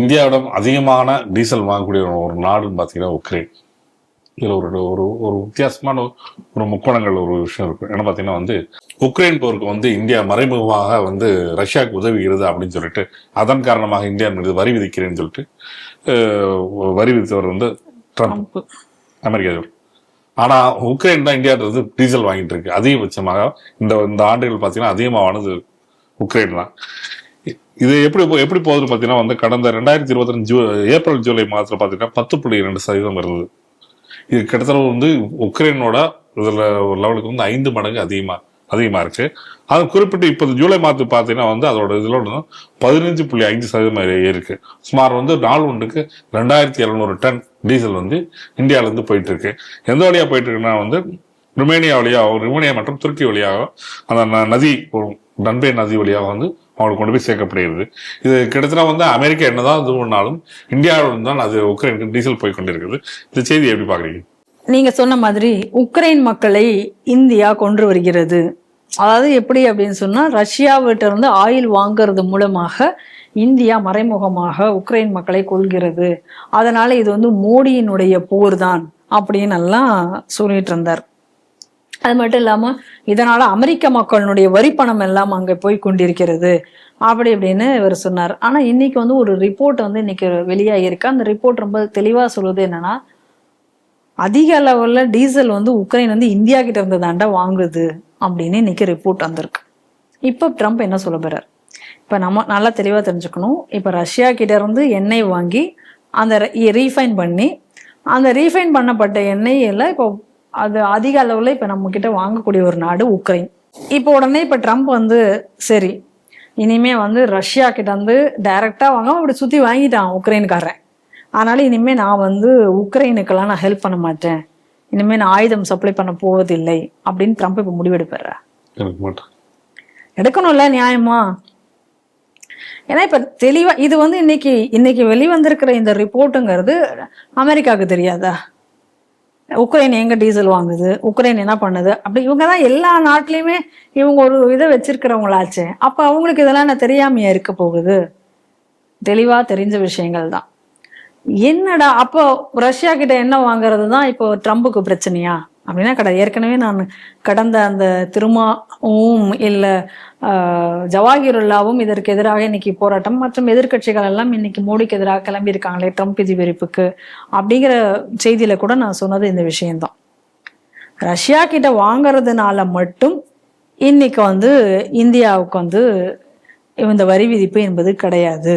இந்தியாவிடம் அதிகமான டீசல் வாங்கக்கூடிய ஒரு நாடுன்னு பார்த்தீங்கன்னா உக்ரைன். இதில் ஒரு ஒரு ஒரு வித்தியாசமான ஒரு முக்கோணங்கள் ஒரு விஷயம் இருக்கு என்ன பார்த்தீங்கன்னா வந்து உக்ரைன் போருக்கு வந்து இந்தியா மறைமுகமாக வந்து ரஷ்யாவுக்கு உதவுகிறது அப்படின்னு சொல்லிட்டு அதன் காரணமாக இந்தியா மீது வரி விதிக்கிறேன்னு சொல்லிட்டு வரி விதித்தவர் வந்து ட்ரம்ப். அமெரிக்க அதிபர். ஆனா உக்ரைன் தான் இந்தியாவிலிருந்து டீசல் வாங்கிட்டு இருக்கு. அதிகபட்சமாக இந்த இந்த ஆண்டுகள் பார்த்தீங்கன்னா அதிகமானது உக்ரைன் தான். இது எப்படி போ- எப்படி போகுதுன்னு பார்த்தீங்கன்னா வந்து கடந்த ரெண்டாயிரத்தி இருபத்தி ரெண்டு ஜூ ஏப்ரல் ஜூலை மாதத்தில் பார்த்தீங்கன்னா பத்து புள்ளி ரெண்டு சதவீதம் இருந்தது இது கிட்டத்தட்ட வந்து உக்ரைனோட இதில் ஒரு லெவலுக்கு வந்து ஐந்து மடங்கு அதிகமாக அதிகமாக இருக்கு. அது குறிப்பிட்டு இப்போ ஜூலை மாதத்துக்கு பார்த்தீங்கன்னா வந்து அதோட இதில் பதினஞ்சு புள்ளி ஐந்து சதவீதம் ஏறி இருக்கு சுமார் வந்து நாள் ஒன்றுக்கு ரெண்டாயிரத்தி எழுநூறு டன் டீசல் வந்து இந்தியாவிலேருந்து போயிட்டுருக்கு. போயிட்டு இருக்கு எந்த வழியாக போயிட்டு இருக்குன்னா வந்து ருமேனியா வழியாக ருமேனியா மற்றும் துருக்கி வழியாக அந்த நதி டன்பே நதி வழியாக வந்து அவங்களுக்கு கொண்டு போய் சேர்க்கப்படுகிறது. இது கிட்டத்தட்ட வந்து அமெரிக்கா என்னதான் இது பண்ணாலும் இந்தியாவிலும் தான் அது உக்ரைனுக்கு டீசல் போய் கொண்டிருக்குது. இந்த செய்தி எப்படி பாக்குறீங்க நீங்க சொன்ன மாதிரி உக்ரைன் மக்களை இந்தியா கொன்று வருகிறது. அதாவது எப்படி அப்படின்னு சொன்னா ரஷ்யாவிட்ட இருந்து ஆயில் வாங்குறது மூலமாக இந்தியா மறைமுகமாக உக்ரைன் மக்களை கொள்கிறது அதனால இது வந்து மோடியினுடைய போர் தான் அப்படின்னு எல்லாம் சொல்லிட்டு இருந்தார். அது மட்டும் இல்லாமல் இதனால் அமெரிக்க மக்களுடைய வரி பணம் எல்லாம் அங்கே போய் கொண்டிருக்கிறது. அப்படி அப்படின்னு இவர் சொன்னார். ஆனால் இன்னைக்கு வந்து ஒரு ரிப்போர்ட் வந்து இன்னைக்கு வெளியாகிருக்கு அந்த ரிப்போர்ட் ரொம்ப தெளிவாக சொல்வது என்னன்னா அதிக அளவில் டீசல் வந்து உக்ரைன் வந்து இந்தியா கிட்ட இருந்து தாண்டா வாங்குது அப்படின்னு இன்னைக்கு ரிப்போர்ட் வந்திருக்கு. இப்போ ட்ரம்ப் என்ன சொல்ல போறார்? இப்போ நம்ம நல்லா தெளிவாக தெரிஞ்சுக்கணும். இப்போ ரஷ்யா கிட்ட இருந்து எண்ணெய் வாங்கி அந்த ரீஃபைன் பண்ணி அந்த ரீஃபைன் பண்ணப்பட்ட எண்ணெயில் இப்போ அது அதிக அளவில் இப்போ நம்ம கிட்ட வாங்கக்கூடிய ஒரு நாடு உக்ரைன். இப்போ உடனே இப்போ ட்ரம்ப் வந்து சரி இனிமே வந்து ரஷ்யா கிட்ட வந்து டைரக்டாக வாங்க அப்படி சுற்றி வாங்கிட்டான் உக்ரைனுக்காரன் அதனால இனிமேல் நான் வந்து உக்ரைனுக்கெல்லாம் நான் ஹெல்ப் பண்ண மாட்டேன். இனிமேல் நான் ஆயுதம் சப்ளை பண்ண போவதில்லை அப்படின்னு ட்ரம்ப் இப்போ முடிவெடுப்பாரு. எடுக்கணும்ல நியாயமா? ஏன்னா இப்ப தெளிவா இது வந்து இன்னைக்கு இன்னைக்கு வெளிவந்திருக்கிற இந்த ரிப்போர்ட்டுங்கிறது அமெரிக்காவுக்கு தெரியாதா? உக்ரைன் எங்க டீசல் வாங்குது? உக்ரைன் என்ன பண்ணுது? அப்படி இவங்க தான் எல்லா நாட்டிலையுமே இவங்க ஒரு இதை வச்சிருக்கிறவங்களாச்சு. அப்ப அவங்களுக்கு இதெல்லாம் என்ன தெரியாமையா இருக்க போகுது? தெளிவா தெரிஞ்ச விஷயங்கள் தான் என்னடா அப்போ ரஷ்யா கிட்ட என்ன வாங்குறது தான் இப்போ ட்ரம்புக்கு பிரச்சனையா? அப்படின்னா கிடையாது ஏற்கனவே நான் கடந்த அந்த திருமாவும் இல்லை ஜவாஹிருல்லாவும் இதற்கு எதிராக இன்னைக்கு போராட்டம் மற்றும் எதிர்க்கட்சிகள் எல்லாம் இன்னைக்கு மோடிக்கு எதிராக கிளம்பி இருக்காங்களே ட்ரம்ப் விதிவிரிப்புக்கு அப்படிங்கிற செய்தியில கூட நான் சொன்னது இந்த விஷயம்தான். ரஷ்யா கிட்ட வாங்குறதுனால மட்டும் இன்னைக்கு வந்து இந்தியாவுக்கு வந்து இந்த வரி விதிப்பு என்பது கிடையாது.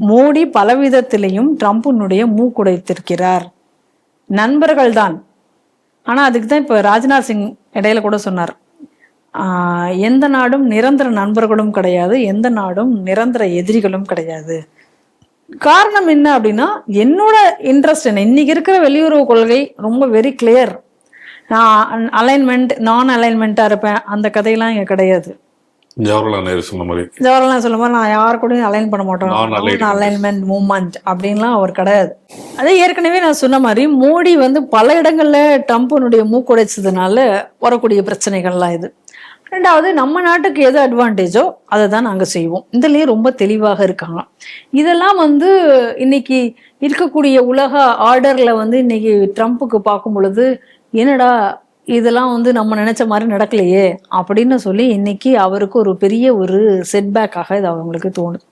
மோடி பலவிதத்திலையும் ட்ரம்பினுடைய மூக்குடைத்திருக்கிறார். நண்பர்கள்தான். ஆனால் அதுக்கு தான் இப்போ ராஜ்நாத் சிங் இடையில கூட சொன்னார். எந்த நாடும் நிரந்தர நண்பர்களும் கிடையாது எந்த நாடும் நிரந்தர எதிரிகளும் கிடையாது. காரணம் என்ன அப்படின்னா என்னோட இன்ட்ரெஸ்ட் என்ன? இன்னைக்கு இருக்கிற வெளியுறவு கொள்கை ரொம்ப வெரி கிளியர் நான் அலைன்மெண்ட் நான் அலைன்மெண்ட்டாக இருப்பேன். அந்த கதையெல்லாம் இங்கே கிடையாது. ஜவஹர்லால் நேரு சொன்ன மாதிரி. ஜவஹர்லால் சொல்லும் போது நான் யார் கூடயும் அலைன் பண்ண மாட்டோம். அலைன்மெண்ட் மூவ்மெண்ட் அப்படின்லாம் அவர் கிடையாது. அதே ஏற்கனவே நான் சொன்ன மாதிரி மோடி வந்து பல இடங்கள்ல ட்ரம்ப்னுடைய மூக்குடைச்சதுனால வரக்கூடிய பிரச்சனைகள்லாம் இது. ரெண்டாவது நம்ம நாட்டுக்கு எது அட்வான்டேஜோ அதை தான் நாங்கள் செய்வோம். இதுலயே ரொம்ப தெளிவாக இருக்காங்க. இதெல்லாம் வந்து இன்னைக்கு இருக்கக்கூடிய உலக ஆர்டர்ல வந்து இன்னைக்கு ட்ரம்ப்புக்கு பார்க்கும் பொழுது என்னடா இதெல்லாம் வந்து நம்ம நினைச்ச மாதிரி நடக்கலையே அப்படின்னு சொல்லி இன்னைக்கு அவருக்கு ஒரு பெரிய ஒரு செட்பேக்காக இது அவங்களுக்கு தோணுது.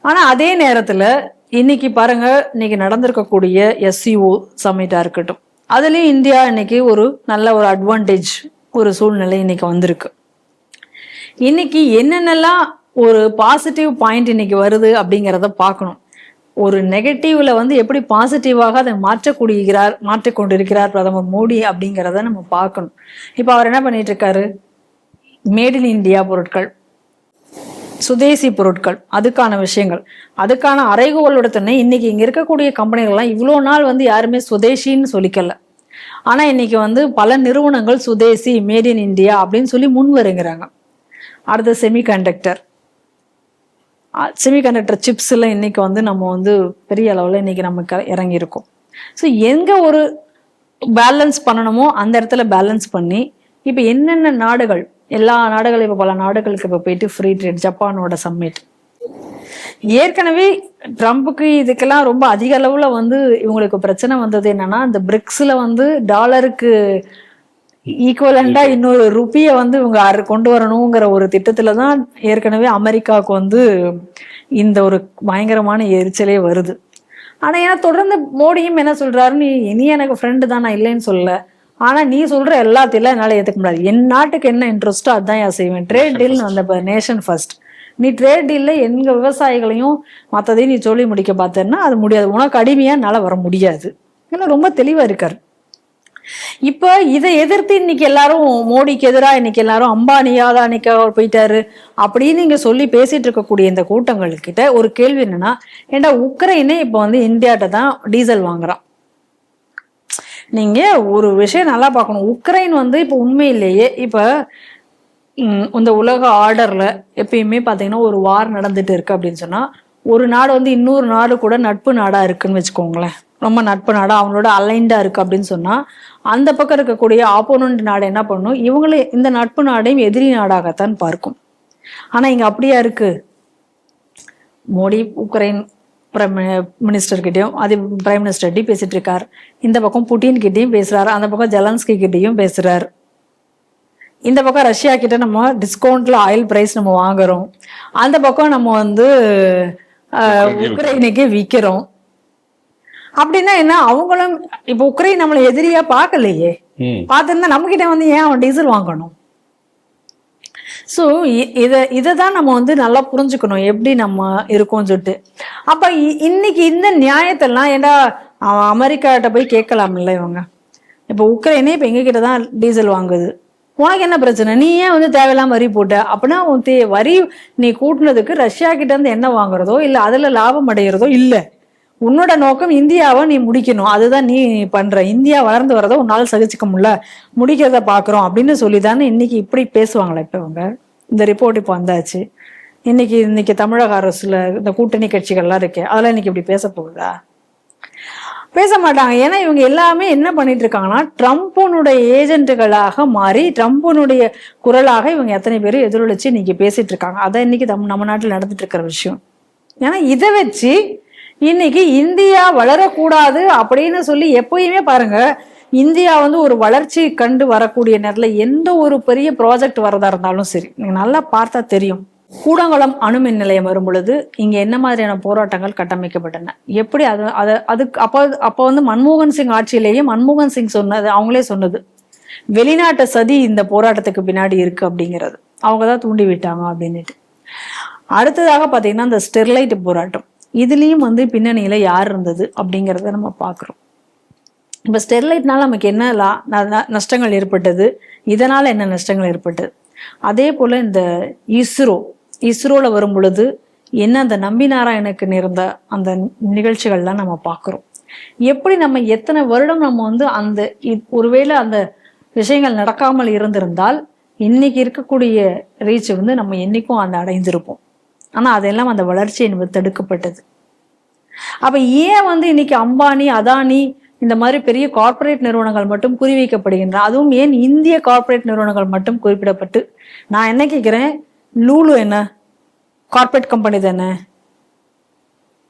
ஆனால் அதே நேரத்தில் இன்னைக்கு பாருங்க இன்னைக்கு நடந்திருக்கக்கூடிய எஸ்சிஓ சம்மிட்டாக இருக்கட்டும் அதுலேயும் இந்தியா இன்னைக்கு ஒரு நல்ல ஒரு அட்வான்டேஜ் ஒரு சூழ்நிலை இன்னைக்கு வந்திருக்கு. இன்னைக்கு என்னென்னலாம் ஒரு பாசிட்டிவ் பாயிண்ட் இன்னைக்கு வருது அப்படிங்கிறத பார்க்கணும். ஒரு நெகட்டிவ்ல வந்து எப்படி பாசிட்டிவாக அதை மாற்றக்கூடியிருக்கிறார் மாற்றிக்கொண்டிருக்கிறார் பிரதமர் மோடி அப்படிங்கிறத நம்ம பார்க்கணும். இப்போ அவர் என்ன பண்ணிட்டு இருக்காரு மேட் இன் இந்தியா பொருட்கள் சுதேசி பொருட்கள் அதுக்கான விஷயங்கள். அதுக்கான அறைகோலோட துணை இன்னைக்கு இங்க இருக்கக்கூடிய கம்பெனிகள்லாம் இவ்வளோ நாள் வந்து யாருமே சுதேசின்னு சொல்லிக்கல. ஆனா இன்னைக்கு வந்து பல நிறுவனங்கள் சுதேசி மேட் இன் இந்தியா அப்படின்னு சொல்லி முன் வருங்கிறாங்க அடுத்த செமிகண்டக்டர் செமிகண்டக்டர் எல்லாம் இன்னைக்கு வந்து நம்ம வந்து பெரிய அளவில் இன்னைக்கு நம்ம இறங்கியிருக்கோம். ஸோ எங்க ஒரு பேலன்ஸ் பண்ணணுமோ அந்த இடத்துல பேலன்ஸ் பண்ணி இப்போ என்னென்ன நாடுகள் எல்லா நாடுகளும் இப்போ பல நாடுகளுக்கு இப்போ போயிட்டு ஃப்ரீ ட்ரேட் ஜப்பானோட சம்மிட் ஏற்கனவே ட்ரம்ப்புக்கு இதுக்கெல்லாம் ரொம்ப அதிக அளவுல வந்து இவங்களுக்கு பிரச்சனை வந்தது என்னன்னா இந்த பிரிக்ஸ்ல வந்து டாலருக்கு ஈக்குவலண்டா இன்னொரு ருப்பியை வந்து இவங்க கொண்டு வரணுங்கிற ஒரு திட்டத்துல தான் ஏற்கனவே அமெரிக்காவுக்கு வந்து இந்த ஒரு பயங்கரமான எரிச்சலே வருது. ஆனா ஏன்னா தொடர்ந்து மோடியும் என்ன சொல்றாரு? நீ நீ எனக்கு ஃப்ரெண்டு தான் நான் இல்லைன்னு சொல்லல ஆனா நீ சொல்ற எல்லாத்தையும் என்னால ஏத்துக்க முடியாது. என் நாட்டுக்கு என்ன இன்ட்ரெஸ்டோ அதான் நான் செய்வேன். ட்ரேட் டீல் அந்த நேஷன் ஃபர்ஸ்ட் நீ ட்ரேட் டீல்ல எங்க விவசாயிகளையும் மற்றதையும் நீ சொல்லி முடிக்க பார்த்தேன்னா அது முடியாது. உனக்கு அடிமையா என்னால வர முடியாது. ஏன்னா ரொம்ப தெளிவா இருக்காரு. இப்ப இதை எதிர்த்து இன்னைக்கு எல்லாரும் மோடிக்கு எதிராக இன்னைக்கு எல்லாரும் அம்பானி அதானிக்கு அவர் போயிட்டாரு அப்படின்னு நீங்க சொல்லி பேசிட்டு இருக்கக்கூடிய இந்த கூட்டங்கள் கிட்ட ஒரு கேள்வி என்னன்னா ஏண்டா உக்ரைனே இப்ப வந்து இந்தியாட்ட தான் டீசல் வாங்குறான்? நீங்க ஒரு விஷயம் நல்லா பார்க்கணும். உக்ரைன் வந்து இப்ப உண்மையிலேயே இப்ப இந்த உலக ஆர்டர்ல எப்பயுமே பாத்தீங்கன்னா ஒரு வார் நடந்துட்டு இருக்கு அப்படின்னு சொன்னா ஒரு நாடு வந்து இன்னொரு நாடு கூட நட்பு நாடா இருக்குன்னு வச்சுக்கோங்களேன். ரொம்ப நட்பு நாடா அவங்களோட அலைண்டா இருக்கு அப்படின்னு சொன்னா அந்த பக்கம் இருக்கக்கூடிய ஆப்போனண்ட் நாடு என்ன பண்ணும்? இவங்களே இந்த நட்பு நாடையும் எதிரி நாடாகத்தான் பார்க்கும். ஆனா இங்க அப்படியா இருக்கு? மோடி உக்ரைன் பிரைம் மினிஸ்டர் கிட்டயும் அது பிரைம் மினிஸ்டர் கிட்டயும் பேசிட்டு இருக்கார். இந்த பக்கம் புட்டின் கிட்டயும் பேசுறாரு அந்த பக்கம் ஜெலன்ஸ்கி கிட்டயும் பேசுறாரு. இந்த பக்கம் ரஷ்யா கிட்ட நம்ம டிஸ்கவுண்ட்ல ஆயில் பிரைஸ் நம்ம வாங்குறோம். அந்த பக்கம் நம்ம வந்து உக்ரைனுக்கு விற்கிறோம் அப்படின்னா என்ன? அவங்களும் இப்ப உக்ரைன் நம்மளை எதிரியா பார்க்கலையே. பார்த்துருந்தா நம்ம கிட்ட வந்து ஏன் அவன் டீசல் வாங்கணும்? ஸோ இதை இதை தான் நம்ம வந்து நல்லா புரிஞ்சுக்கணும். எப்படி நம்ம இருக்கோம்னு சொல்லிட்டு. அப்ப இன்னைக்கு இந்த நியாயத்தெல்லாம் ஏண்டா அமெரிக்காட்ட போய் கேட்கலாம்ல இவங்க? இப்போ உக்ரைனே இப்போ எங்ககிட்ட தான் டீசல் வாங்குது. உனக்கு என்ன பிரச்சனை? நீ ஏன் வந்து தேவையில்லாம வரி போட்ட? அப்படின்னா உன் தே வரி நீ கூட்டினதுக்கு ரஷ்யா கிட்ட இருந்து என்ன வாங்குறதோ இல்லை அதுல லாபம் அடைகிறதோ இல்லை. உன்னோட நோக்கம் இந்தியாவை நீ முடிக்கணும். அதுதான் நீ பண்ற. இந்தியா வளர்ந்து வரதை உன்னால சகிச்சுக்க முடியல. முடிக்கிறத பாக்குறோம் அப்படின்னு சொல்லி தானே இன்னைக்கு இப்படி பேசுவாங்களா இப்ப இவங்க? இந்த ரிப்போர்ட் இப்போ வந்தாச்சு. இன்னைக்கு இன்னைக்கு தமிழக அரசுல இந்த கூட்டணி கட்சிகள்லாம் இருக்கு அதெல்லாம் இன்னைக்கு இப்படி பேச போகுதா? பேச மாட்டாங்க. ஏன்னா இவங்க எல்லாமே என்ன பண்ணிட்டு இருக்காங்கன்னா ட்ரம்ப்புனுடைய ஏஜென்ட்டுகளாக மாறி ட்ரம்ப்புனுடைய குரலாக இவங்க எத்தனை பேர் எதிரொலிச்சு இன்னைக்கு பேசிட்டு இருக்காங்க. அதான் இன்னைக்கு தம் நம்ம நாட்டில் நடந்துட்டு இருக்கிற விஷயம். ஏன்னா இதை வச்சு இன்னைக்கு இந்தியா வளரக்கூடாது அப்படின்னு சொல்லி எப்பயுமே பாருங்க இந்தியா வந்து ஒரு வளர்ச்சி கண்டு வரக்கூடிய நேரத்தில் எந்த ஒரு பெரிய ப்ராஜெக்ட் வரதா இருந்தாலும் சரி நீங்கள் நல்லா பார்த்தா தெரியும். கூடங்குளம் அணுமின் நிலையம் வரும் பொழுது இங்கே என்ன மாதிரியான போராட்டங்கள் கட்டமைக்கப்பட்டன? எப்படி அது அதை அதுக்கு அப்போ அப்போ வந்து மன்மோகன் சிங் ஆட்சியிலேயே மன்மோகன் சிங் சொன்னது அவங்களே சொன்னது வெளிநாட்டு சதி இந்த போராட்டத்துக்கு பின்னாடி இருக்கு அப்படிங்கிறது. அவங்க தான் தூண்டி விட்டாங்க அப்படின்னுட்டு. அடுத்ததாக பார்த்தீங்கன்னா இந்த ஸ்டெர்லைட் போராட்டம். இதுலேயும் வந்து பின்னணியில் யார் இருந்தது அப்படிங்கிறத நம்ம பார்க்குறோம் இப்போ ஸ்டெர்லைட்னால நமக்கு என்ன லா- ந- நஷ்டங்கள் ஏற்பட்டது? இதனால் என்ன நஷ்டங்கள் ஏற்பட்டது? அதே போல் இந்த இஸ்ரோ இஸ்ரோவில் வரும் பொழுது என்ன அந்த நம்பி நாராயணுக்கு நேர்ந்த அந்த நிகழ்ச்சிகள்லாம் நம்ம பார்க்குறோம் எப்படி நம்ம எத்தனை வருடம் நம்ம வந்து அந்த ஒருவேளை அந்த விஷயங்கள் நடக்காமல் இருந்திருந்தால் இன்னைக்கு இருக்கக்கூடிய ரீச் வந்து நம்ம என்னைக்கும் அந்த அடைந்திருப்போம். ஆனால் அதெல்லாம் அந்த வளர்ச்சி என்பது தடுக்கப்பட்டது. அப்போ ஏன் வந்து இன்னைக்கு அம்பானி அதானி இந்த மாதிரி பெரிய கார்ப்பரேட் நிறுவனங்கள் மட்டும் குறிவைக்கப்படுகின்றன அதுவும் ஏன் இந்திய கார்ப்பரேட் நிறுவனங்கள் மட்டும் குறிப்பிடப்பட்டு? நான் என்ன கேட்குறேன் லூலு என்ன? கார்ப்பரேட் கம்பெனி தானே?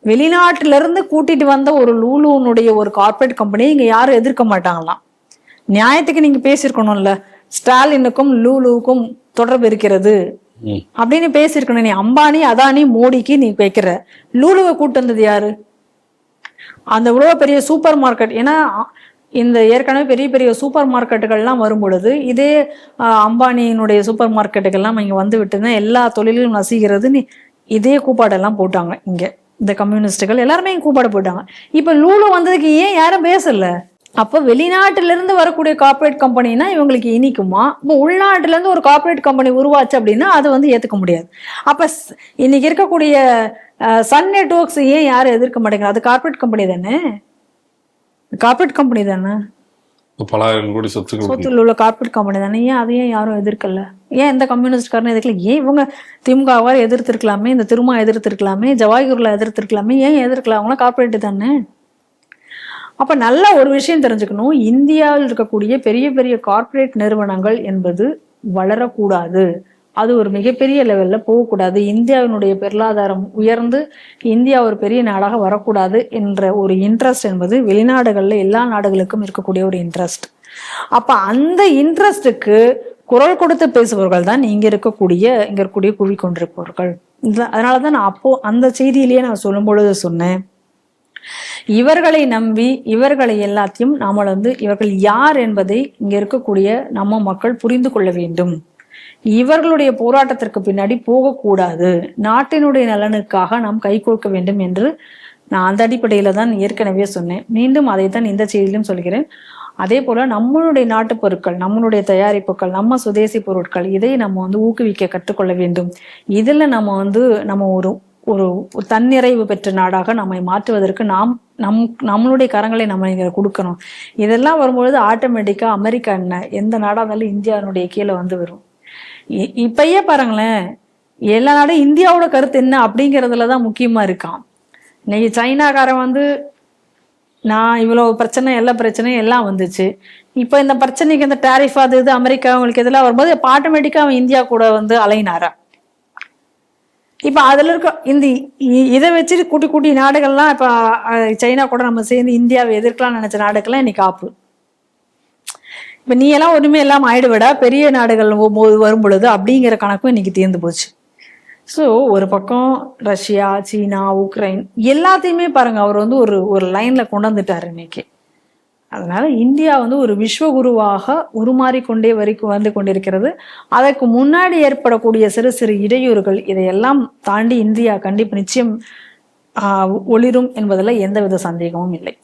வெளிநாட்டிலிருந்து கூட்டிட்டு வந்த ஒரு லூலுனுடைய ஒரு கார்ப்பரேட் கம்பெனி இங்கே யாரும் எதிர்க்க மாட்டாங்களாம். நியாயத்துக்கு நீங்கள் பேசியிருக்கணும்ல. ஸ்டாலினுக்கும் லூலுவுக்கும் தொடர்பு இருக்கிறது. அப்படின்னு பேசியிருக்கணும். நீ அம்பானி அதானி மோடிக்கு நீ வைக்கிற. லூலுவை கூட்டு வந்தது யாரு? அந்த இவ்வளோ பெரிய சூப்பர் மார்க்கெட். ஏன்னா இந்த ஏற்கனவே பெரிய பெரிய சூப்பர் மார்க்கெட்டுகள்லாம் வரும் பொழுது இதே அம்பானியினுடைய சூப்பர் மார்க்கெட்டுகள்லாம் இங்கே வந்து விட்டுனா எல்லா தொழிலும் நசிகிறது. நீ இதே கூப்பாடெல்லாம் போட்டாங்க இங்கே. இந்த கம்யூனிஸ்டுகள் எல்லாருமே இங்க கூப்பாடு போட்டாங்க இப்போ லூலு வந்ததுக்கு ஏன் யாரும் பேசல? அப்போ வெளிநாட்டுல இருந்து வரக்கூடிய கார்ப்பரேட் கம்பெனினா இவங்களுக்கு இனிக்குமா? இப்போ உள்நாட்டுல இருந்து ஒரு கார்ப்பரேட் கம்பெனி உருவாச்சு அப்படின்னா அதை வந்து ஏத்துக்க முடியாது. அப்ப இன்னைக்கு இருக்கக்கூடிய சன் நெட்ஒர்க்ஸ் ஏன் யாரும் எதிர்க்க மாட்டேங்கிறாங்க அது கார்ப்பரேட் கம்பெனி தானே? கார்ப்பரேட் கம்பெனி தானே? பலாயிரம் கோடி சொத்துக்கள் சொத்துல உள்ள கார்ப்பரேட் கம்பெனி தானே? ஏன் அதையும் யாரும் எதிர்க்கல? ஏன் எந்த கம்யூனிஸ்ட்காரனும் எதிர்க்கல? ஏன் இவங்க திமுகவா எதிர்த்திருக்கலாமே? இந்த திருமா எதிர்த்திருக்கலாமே? ஜவாஹிர்லா எதிர்த்திருக்கலாமே? ஏன் எதிர்க்கல? அவங்களாம் கார்ப்பரேட் தானே? அப்போ நல்ல ஒரு விஷயம் தெரிஞ்சுக்கணும். இந்தியாவில் இருக்கக்கூடிய பெரிய பெரிய கார்ப்பரேட் நிறுவனங்கள் என்பது வளரக்கூடாது. அது ஒரு மிகப்பெரிய லெவலில் போகக்கூடாது. இந்தியாவினுடைய பொருளாதாரம் உயர்ந்து இந்தியா ஒரு பெரிய நாடாக வரக்கூடாது என்ற ஒரு இன்ட்ரெஸ்ட் என்பது வெளிநாடுகளில் எல்லா நாடுகளுக்கும் இருக்கக்கூடிய ஒரு இன்ட்ரெஸ்ட் அப்போ அந்த இன்ட்ரெஸ்ட்டுக்கு குரல் கொடுத்து பேசுபவர்கள் தான் இங்கே இருக்கக்கூடிய இங்கே இருக்கக்கூடிய குவி கொண்டிருப்பவர்கள் அதனால தான் நான் அப்போ அந்த செய்தியிலேயே நான் சொல்லும் பொழுது சொன்னேன். இவர்களை நம்பி இவர்களை எல்லாத்தையும் நாம வந்து இவர்கள் யார் என்பதை இங்க இருக்கக்கூடிய நம்ம மக்கள் புரிந்து கொள்ள வேண்டும். இவர்களுடைய போராட்டத்திற்கு பின்னாடி போகக்கூடாது. நாட்டினுடைய நலனுக்காக நாம் கைகோர்க்க வேண்டும் என்று நான் அந்த அடிப்படையில தான் ஏற்கனவே சொன்னேன். மீண்டும் அதைத்தான் இந்த செய்தியிலும் சொல்கிறேன். அதே போல நம்மளுடைய நாட்டு பொருட்கள் நம்மளுடைய தயாரிப்புகள் நம்ம சுதேசி பொருட்கள் இதை நம்ம வந்து ஊக்குவிக்க கற்றுக்கொள்ள வேண்டும். இதுல நம்ம வந்து நம்ம ஒரு ஒரு தன்னிறைவு பெற்ற நாடாக நம்மை மாற்றுவதற்கு நாம் நம் நம்மளுடைய கரங்களை நம்ம இங்க கொடுக்கணும். இதெல்லாம் வரும்பொழுது ஆட்டோமேட்டிக்கா அமெரிக்கா என்ன? எந்த நாடா இருந்தாலும் இந்தியாவினுடைய கீழே வந்து வரும். இ- இப்பயே பாருங்களேன். எல்லா நாடும் இந்தியாவோட கருத்து என்ன அப்படிங்கிறதுல தான் முக்கியமா இருக்கான் இன்னைக்கு சைனாக்காரன் வந்து நான் இவ்வளவு பிரச்சனை எல்லா பிரச்சனையும் எல்லாம் வந்துச்சு. இப்போ இந்த பிரச்சனைக்கு இந்த டேரிஃப் அது இது அமெரிக்கா அவங்களுக்கு இதெல்லாம் வரும்போது இப்போ அவன் இந்தியா கூட வந்து அலையினாரா? இப்போ அதில் இருக்க இந்த இதை வச்சுட்டு குட்டி குட்டி நாடுகள்லாம் இப்போ சைனா கூட நம்ம சேர்ந்து இந்தியாவை எதிர்க்கலாம்னு நினச்ச நாடுகள்லாம் இன்னைக்கு ஆப்பு. இப்போ நீ எல்லாம் ஒன்றுமே எல்லாம் ஆயிடுவிடா பெரிய நாடுகள் போது வரும் பொழுது அப்படிங்கிற கணக்கும் இன்னைக்கு தீர்ந்து போச்சு. ஸோ ஒரு பக்கம் ரஷ்யா சீனா உக்ரைன் எல்லாத்தையுமே பாருங்க அவர் வந்து ஒரு ஒரு லைன்ல கொண்டு வந்துட்டார் இன்னைக்கு. அதனால இந்தியா வந்து ஒரு விஸ்வகுருவாக உருமாறிக்கொண்டே வரைக்கும் வந்து கொண்டிருக்கிறது. அதற்கு முன்னாடி ஏற்படக்கூடிய சிறு சிறு இடையூறுகள் இதையெல்லாம் தாண்டி இந்தியா கண்டிப்பு நிச்சயம் ஆஹ், ஒளிரும் என்பதில் எந்தவித சந்தேகமும் இல்லை.